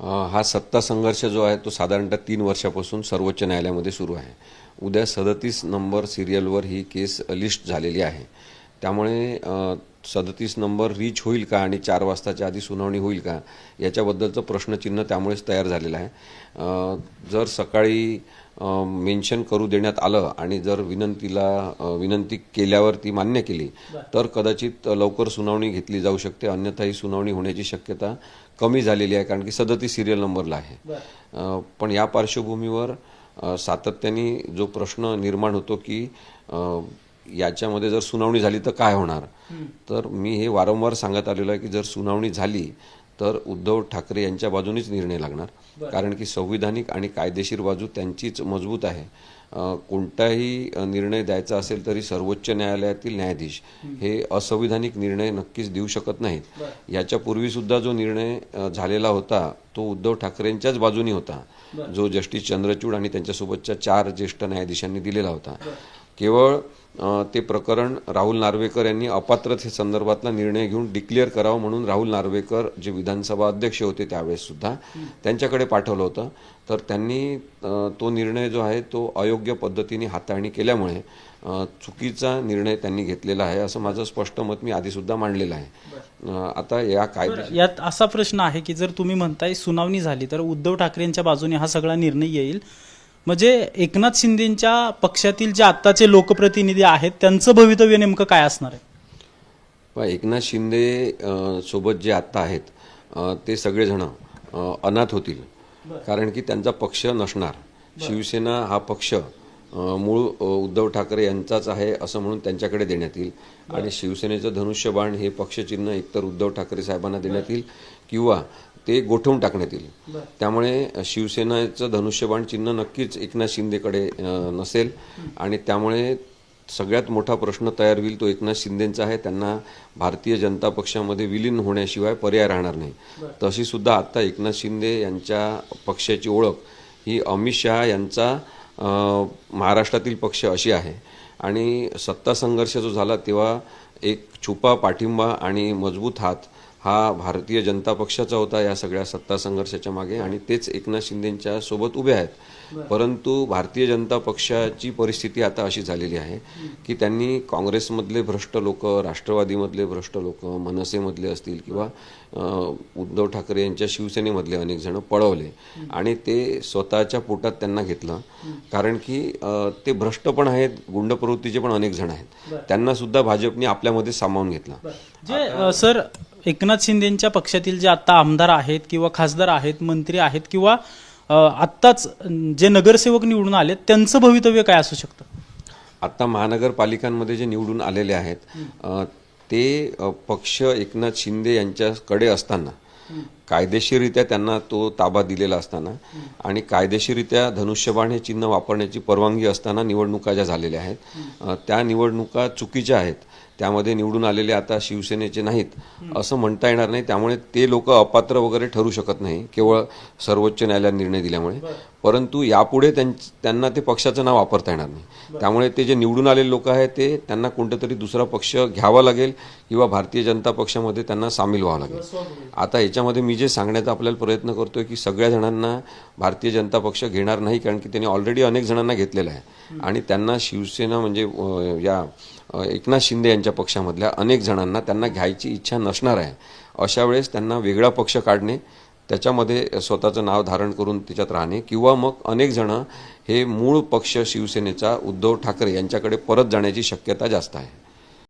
हा सत्ता संघर्ष जो आहे तो साधारणतः तीन वर्षापासून सर्वोच्च न्यायालयामध्ये सुरू आहे. उद्या सदतीस नंबर सिरियलवर ही केस लिस्ट झालेली आहे. त्यामुळे सदतीस नंबर रीच होईल का आणि चार वाजताच्या आधी सुनावणी होईल का याच्याबद्दलचं प्रश्नचिन्ह त्यामुळेच तयार झालेलं आहे. जर सकाळी मेन्शन करू देण्यात आलं आणि जर विनंतीला विनंती केल्यावर ती मान्य केली तर कदाचित लवकर सुनावणी घेतली जाऊ शकते. अन्यथा ही सुनावणी होण्याची शक्यता कमी झालेली आहे कारण की सदतीस सिरियल नंबरला आहे. पण या पार्श्वभूमीवर सातत्याने जो प्रश्न निर्माण होतो की याच्यामध्ये जर सुनावणी झाली तर काय होणार? तर मी हे वारंवार सांगत आलेलो आहे की जर सुनावणी झाली तर उद्धव ठाकरे यांच्या बाजूनेच निर्णय लागणार. कारण की संविधानिक आणि कायदेशीर बाजू त्यांचीच मजबूत आहे. कोणताही निर्णय द्यायचा असेल तरी सर्वोच्च न्यायालयातील न्यायाधीश हे असंविधानिक निर्णय नक्कीच देऊ शकत नाहीत. याच्यापूर्वी सुद्धा जो निर्णय झालेला होता तो उद्धव ठाकरेंच्याच बाजूने होता. जो जस्टिस चंद्रचूड आणि त्यांच्यासोबतच्या चार ज्येष्ठ न्यायाधीशांनी दिलेला होता. केवळ ते प्रकरण राहुल नार्वेकर यांनी अपात्रते संदर्भातला निर्णय घेऊन डिक्लेअर करावं म्हणून राहुल नार्वेकर जे विधानसभा अध्यक्ष होते त्यावेळेस सुद्धा त्यांच्याकडे पाठवलं होतं. तर त्यांनी तो निर्णय जो आहे तो अयोग्य पद्धतीने हाताळणी केल्यामुळे चुकीचा निर्णय त्यांनी घेतलेला आहे असं माझं स्पष्ट मत मी आधी सुद्धा मांडलेलं आहे. आता या कायदे यात असा प्रश्न आहे की जर तुम्ही म्हणताय सुनावणी झाली तर उद्धव ठाकरेंच्या बाजूने हा सगळा निर्णय येईल. म्हणजे एकनाथ शिंदेच्या पक्षातील जे आत्ताचे लोकप्रतिनिधी आहेत त्यांचं भवितव्य नेमकं काय असणार आहे? एकनाथ शिंदे सोबत जे आत्ता आहेत ते सगळेजण अनाथ होतील. कारण की त्यांचा पक्ष नसणार. शिवसेना हा पक्ष मूळ उद्धव ठाकरे यांचाच आहे असं म्हणून त्यांच्याकडे देण्यात येईल. आणि शिवसेनेचं धनुष्यबाण हे पक्षचिन्ह एकतर उद्धव ठाकरे साहेबांना देण्यात येईल किंवा ते गोठवून टाकण्यात येईल. त्यामुळे शिवसेनेचं धनुष्यबाण चिन्ह नक्कीच एकनाथ शिंदेकडे नसेल. आणि त्यामुळे सगळ्यात मोठा प्रश्न तयार होईल तो एकनाथ शिंदेचा आहे. त्यांना भारतीय जनता पक्षामध्ये विलीन होण्याशिवाय पर्याय राहणार नाही. तशी सुद्धा आता एकनाथ शिंदे यांच्या पक्षाची ओळख ही अमित शहा यांचा महाराष्ट्रातील पक्ष अशी आहे. आणि सत्ता संघर्ष जो झाला तेव्हा एक छुपा पाठिंबा आणि मजबूत हात हा भारतीय जनता पक्षाचा होता या सगळ्या सत्ता संघर्षाच्या मागे आणि तेच एकनाथ शिंदेच्या सोबत उभे आहेत. परंतु भारतीय जनता पक्षाची परिस्थिती आता अशी झालेली आहे की त्यांनी काँग्रेसमधले भ्रष्ट लोक राष्ट्रवादीमधले भ्रष्ट लोक मनसेमधले असतील किंवा उद्धव ठाकरे यांच्या शिवसेनेमधले अनेक जण पळवले. आणि ते स्वतःच्या पोटात त्यांना घेतलं. कारण की ते भ्रष्ट पण आहेत गुंड प्रवृत्तीचे पण अनेक जण आहेत. त्यांना सुद्धा भाजपने आपल्यामध्ये सामावून घेतलं. सर एकनाथ शिंदेच्या पक्षातील जे आता आमदार आहेत किंवा खासदार आहेत मंत्री आहेत किंवा आत्ताच जे नगरसेवक निवडून आलेत त्यांचं भवितव्य काय असू शकतं? आता महानगरपालिकांमध्ये जे निवडून आलेले आहेत ते पक्ष एकनाथ शिंदे यांच्याकडे असताना कायदेशीररित्या त्यांना तो ताबा दिलेला असताना आणि कायदेशीररित्या धनुष्यबाण हे चिन्ह वापरण्याची परवानगी असताना निवडणुका ज्या झालेल्या आहेत त्या निवडणुका चुकीच्या आहेत त्यामध्ये निवडून आलेले आता शिवसेनेचे नाहीत असं म्हणता येणार नाही. त्यामुळे ते लोक अपात्र वगैरे ठरू शकत नाही केवळ सर्वोच्च न्यायालयात निर्णय दिल्यामुळे. परंतु यापुढे त्यां- त्यांना ते पक्षाचं नाव वापरता येणार नाही. त्यामुळे ते जे निवडून आलेले लोक आहेत ते त्यांना कोणतं तरी दुसरा पक्ष घ्यावा लागेल किंवा भारतीय जनता पक्षामध्ये त्यांना सामील व्हावं लागेल. आता याच्यामध्ये मी जे सांगण्याचा आपल्याला प्रयत्न करतोय की सगळ्या जणांना भारतीय जनता पक्ष घेणार नाही कारण की त्यांनी ऑलरेडी अनेक जणांना घेतलेलं आहे. आणि त्यांना शिवसेना म्हणजे या एकनाथ शिंदे यांच्या पक्षामधल्या अनेक जणांना त्यांना घ्यायची इच्छा नसणार आहे. अशा वेळेस त्यांना वेगळा पक्ष काढणे त्याच्यामध्ये स्वतःचं नाव धारण करून त्याच्यात राहणे किंवा मग अनेक जण हे मूळ पक्ष शिवसेनेचा उद्धव ठाकरे यांच्याकडे परत जाण्याची शक्यता जास्त आहे.